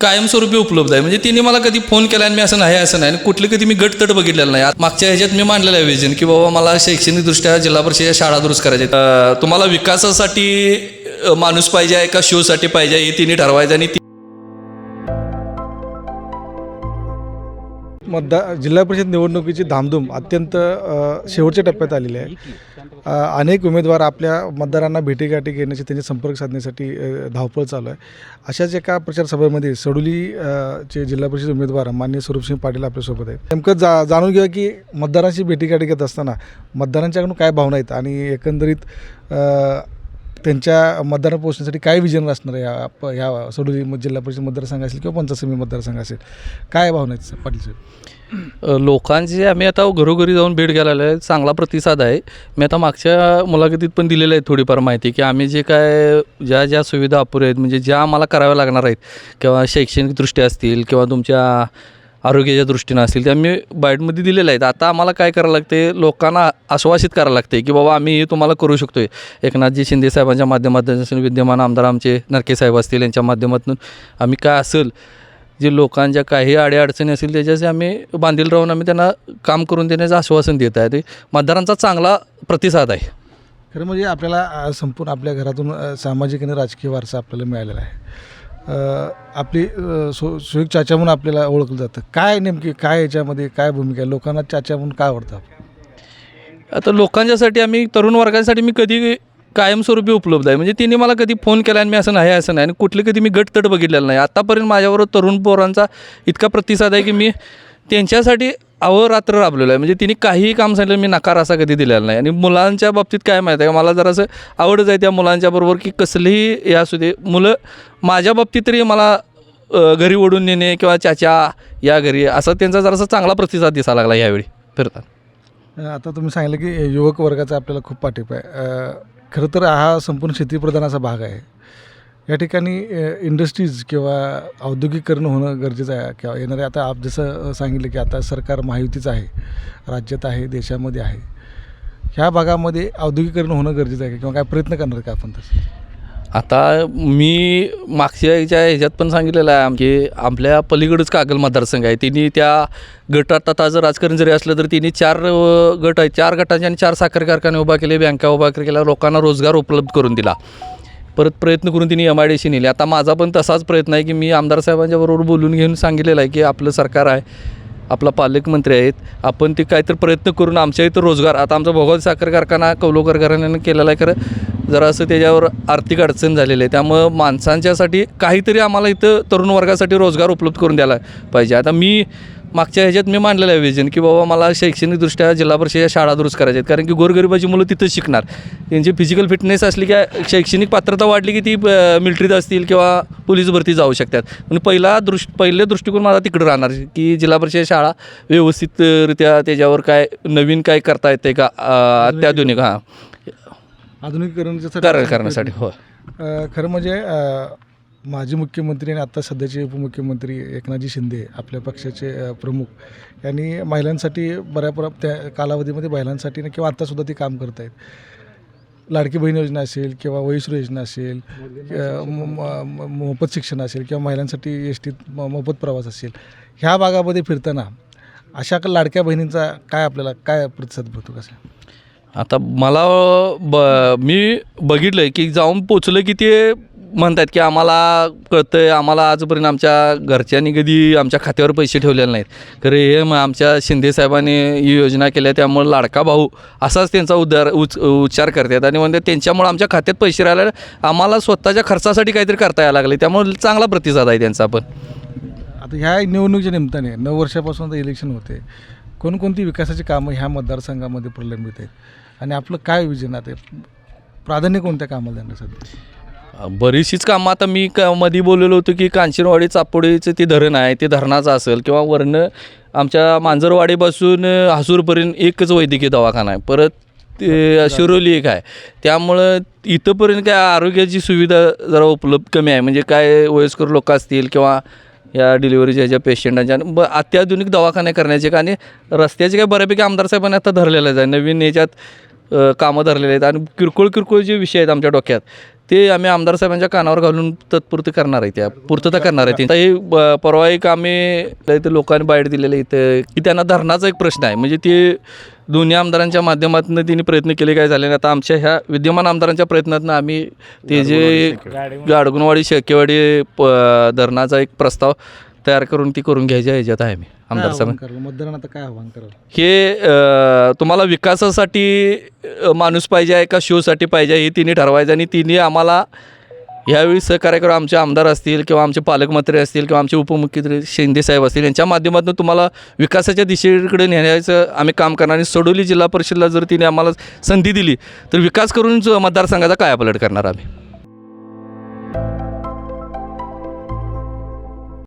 कायमस्वरूपी उपलब्ध आहे. म्हणजे तिने मला कधी फोन केला आणि मी असं नाही असं नाही. आणि कुठले कधी मी गटतट बघितलेलं नाही. मागच्या ह्याच्यात मी मांडलेलं आहे विजन की बाबा मला शैक्षणिकदृष्ट्या जिल्हा परिषद शाळा दुरुस्त करायच्या तुम्हाला विकासासाठी माणूस पाहिजे आहे का? शोसाठी पाहिजे हे तिने ठरवायचं आणि मतदार जिल्हा परिषद निवडणुकीची धामधूम अत्यंत शेवटच्या टप्प्यात आलेली आहे. अनेक उमेदवार आपल्या मतदारांना भेटीगाठी घेण्याची त्यांचे संपर्क साधण्यासाठी धावपळ चालू आहे. अशाच एका प्रचार सभेमध्ये सडोली चे जिल्हा परिषद उमेदवार मान्य स्वरूपसिंह पाटील आपल्यासोबत आहेत. नेमकं जा जाणून घेऊया की मतदारांशी भेटीगाठी घेत असताना मतदारांच्याकडून काय भावना आहेत? आणि एकंदरीत त्यांच्या मतदारात पोहोचण्यासाठी काय विजन असणार आहे या प- ह्या सडोली म- जिल्हा परिषद मतदारसंघ असेल किंवा पंचायत समिती मतदारसंघ असेल? काय भावना आहेत पाटील साहेब? अ, लोकांची आम्ही आता घरोघरी जाऊन भेट घ्यायला आहे चांगला प्रतिसाद आहे. मी आता मागच्या मुलाखतीत पण दिलेलं आहे थोडीफार माहिती की आम्ही जे काय ज्या ज्या सुविधा अपुऱ्या आहेत म्हणजे ज्या आम्हाला कराव्या लागणार आहेत किंवा शैक्षणिकदृष्ट्या असतील किंवा तुमच्या आरोग्याच्या दृष्टीनं असतील ते आम्ही बाईटमध्ये दिलेलं आहेत. आता आम्हाला काय करावं लागते लोकांना आश्वासित करावं लागते की बाबा आम्ही हे तुम्हाला करू शकतो आहे एकनाथजी शिंदे साहेबांच्या माध्यमातून विद्यमान आमदार आमचे नरके साहेब असतील यांच्या माध्यमातून आम्ही काय असेल जे लोकांच्या काही अडीअडचणी असतील त्याच्याशी आम्ही बांधील राहून आम्ही त्यांना काम करून देण्याचं आश्वासन देत आहे. ते मतदारांचा चांगला प्रतिसाद आहे. खरं म्हणजे आपल्याला संपूर्ण आपल्या घरातून सामाजिक आणि राजकीय वारसा आपल्याला मिळालेला आहे. आपली सु सो सुयोग चाचा म्हणून आपल्याला ओळखलं जातं. काय नेमकी काय याच्यामध्ये काय भूमिका? आहे लोकांना चाचा म्हणून काय आवडतं आता लोकांच्यासाठी आम्ही तरुण वर्गासाठी मी कधी कायमस्वरूपी उपलब्ध आहे. म्हणजे तिने मला कधी फोन केला आणि मी असं नाही असं नाही. आणि कुठले कधी मी गटतट बघितलेलं नाही. आत्तापर्यंत माझ्याबरोबर तरुण पोरांचा इतका प्रतिसाद आहे की मी त्यांच्यासाठी अहोरात्र राबलेलो आहे. म्हणजे तिने काहीही काम सांगितलं मी नकार असा कधी दिलेला नाही. आणि मुलांच्या बाबतीत काय माहीत आहे का? मला जरासं आवडच आहे त्या मुलांच्याबरोबर की कसलीही हे असू दे. मुलं माझ्या बाबतीत तरी मला घरी ओढून नेणे किंवा चाचा या घरी असा त्यांचा जरासा चांगला प्रतिसाद दिसायला लागला यावेळी फिरता आता तुम्ही सांगितलं की युवक वर्गाचा आपल्याला खूप पाठिंबा आहे. खरं तर हा संपूर्ण शेतीप्रधान असा भाग आहे. या ठिकाणी इंडस्ट्रीज किंवा औद्योगिकरण होणं गरजेचं आहे किंवा येणारे आता आप जसं सांगितलं की आता सरकार महायुतीचं आहे राज्यात आहे देशामध्ये आहे. ह्या भागामध्ये औद्योगिकरण होणं गरजेचं आहे किंवा काय प्रयत्न करणार का आपण तसं? आता मी मागच्या ह्याच्यात पण सांगितलेलं आहे की आपल्या पलीकडंच कागल मतदारसंघ आहे. तिने त्या गटात आता जर राजकारण जरी असलं तर तिने चार गट आहे चार गटांचे आणि चार साखर कारखाने उभा केले बँका उभा केल्या लोकांना रोजगार उपलब्ध करून दिला. परत प्रयत्न करून तिने एम आय डी सी नेली. आता माझा पण तसाच प्रयत्न आहे की मी आमदार साहेबांच्या बरोबर बोलून घेऊन सांगितलेलं आहे की आपलं सरकार आहे आपला पालकमंत्री आहेत आपण ते काहीतरी प्रयत्न करून आमच्या इथं रोजगार आता आमचा भोगाव साखर कारखाना कौलोकर कारखान्यानं केलेला आहे खरं जरा असं त्याच्यावर आर्थिक अडचण झालेली आहे. त्यामुळं माणसांच्यासाठी काहीतरी आम्हाला इथं तरुण वर्गासाठी रोजगार उपलब्ध करून द्यायला पाहिजे. आता मी मागच्या ह्याच्यात मी मांडलेलं आहे विजन की बाबा मला शैक्षणिकदृष्ट्या जिल्हा परिषद शाळा दुरुस्त करायच्या आहेत कारण की गोरगरिबाची मुलं तिथंच शिकणार. त्यांची फिजिकल फिटनेस असली की शैक्षणिक पात्रता वाढली की ती मिलिटरीत असतील किंवा पोलीस भरती जाऊ शकतात. पण पहिला दृष् पहिले दृष्टिकोन माझा तिकडं राहणार की जिल्हा परिषद शाळा व्यवस्थितरित्या त्याच्यावर काय नवीन काय करता येते का अत्याधुनिक हां. आधुनिकीकरणासाठी कर करण्यासाठी हो खरं म्हणजे माजी मुख्यमंत्री आणि आता सध्याचे उपमुख्यमंत्री एकनाथजी शिंदे आपल्या पक्षाचे प्रमुख यांनी महिलांसाठी बऱ्यापरा त्या कालावधीमध्ये महिलांसाठी ना किंवा आत्तासुद्धा ते काम करत आहेत. लाडकी बहीण योजना असेल किंवा वयश्री योजना असेल मोफत शिक्षण असेल किंवा महिलांसाठी एस टीत म- मोफत प्रवास असेल ह्या भागामध्ये फिरताना अशा क- लाडक्या बहिणींचा काय आपल्याला काय प्रतिसाद भेटतो कसं? आता मला ब मी बघितलं आहे की जाऊन पोचलं की ते म्हणतात की आम्हाला कळतं आहे आम्हाला आजपर्यंत आमच्या घरच्यांनी कधी आमच्या खात्यावर पैसे ठेवलेले नाहीत. खरे हे मग आमच्या शिंदेसाहेबांनी ही योजना केल्या त्यामुळे लाडका भाऊ असाच त्यांचा उद्धार उच उच्चार करतात आणि म्हणते त्यांच्यामुळे आमच्या खात्यात पैसे राहिले आम्हाला स्वतःच्या खर्चासाठी काहीतरी करता यायला लागले त्यामुळे चांगला प्रतिसाद आहे त्यांचा पण. आता ह्या निवडणुकीच्या निमित्ताने नऊ वर्षापासून आता इलेक्शन होते. कोणकोणती विकासाची कामं ह्या मतदारसंघामध्ये प्रलंबित आहेत? आणि आपलं काय विजन आहे? प्राधान्य कोणत्या कामाला देणार सध्या? बरीचशीच कामं. आता मी क मध्ये बोललेलो होतो की कांचनवाडी चापोडीचं ते धरण आहे ते धरणाचं असेल किंवा वरनं आमच्या मांजरवाडीपासून हसूरपर्यंत एकच वैद्यकीय दवाखाना आहे. परत ते शिरोली एक आहे. त्यामुळं इथंपर्यंत काय आरोग्याची सुविधा जरा उपलब्ध कमी आहे. म्हणजे काय वयस्कर लोक असतील किंवा या डिलिव्हरीच्या ह्याच्या पेशंटांच्या ब अत्याधुनिक दवाखाने करण्याचे आणि रस्त्याचे काय बऱ्यापैकी आमदार साहेबांनी आता धरलेलं आहे. नवीन याच्यात कामं धरलेले आहेत. आणि किरकोळ किरकोळ जे विषय आहेत आमच्या डोक्यात ते आम्ही आमदार साहेबांच्या कानावर घालून तत्पुरती करणार आहे त्या पूर्तता करणार आहे ते. हे परवा एक आम्ही इथे लोकांनी बाईट दिलेलं इथं की त्यांना धरणाचा एक प्रश्न आहे. म्हणजे ते दोन्ही आमदारांच्या माध्यमातून तिने प्रयत्न केले काय झाले आता आमच्या ह्या विद्यमान आमदारांच्या प्रयत्नातून आम्ही ते जे गाडगुणवाडी शेकेवाडी प धरणाचा एक प्रस्ताव तयार करून ती करून घ्यायच्या ह्याच्यात आहे मी. आमदार साहेब मतदारांना आता काय आव्हान कराल हे अ, तुम्हाला विकासासाठी अ, माणूस पाहिजे आहे का? शोसाठी पाहिजे आहे हे तिन्ही ठरवायचं आणि तिन्ही आम्हाला ह्यावेळी सहकार्य करून आमचे आमदार असतील किंवा आमचे पालकमंत्री असतील किंवा आमचे उपमुख्यमंत्री शिंदे साहेब असतील यांच्या माध्यमातून तुम्हाला विकासाच्या दिशेकडे नेण्याचं आम्ही काम करणार आणि सडोली जिल्हा परिषदला जर तिने आम्हाला संधी दिली तर विकास करून जो मतदारसंघाचा कायापालट करणार आम्ही?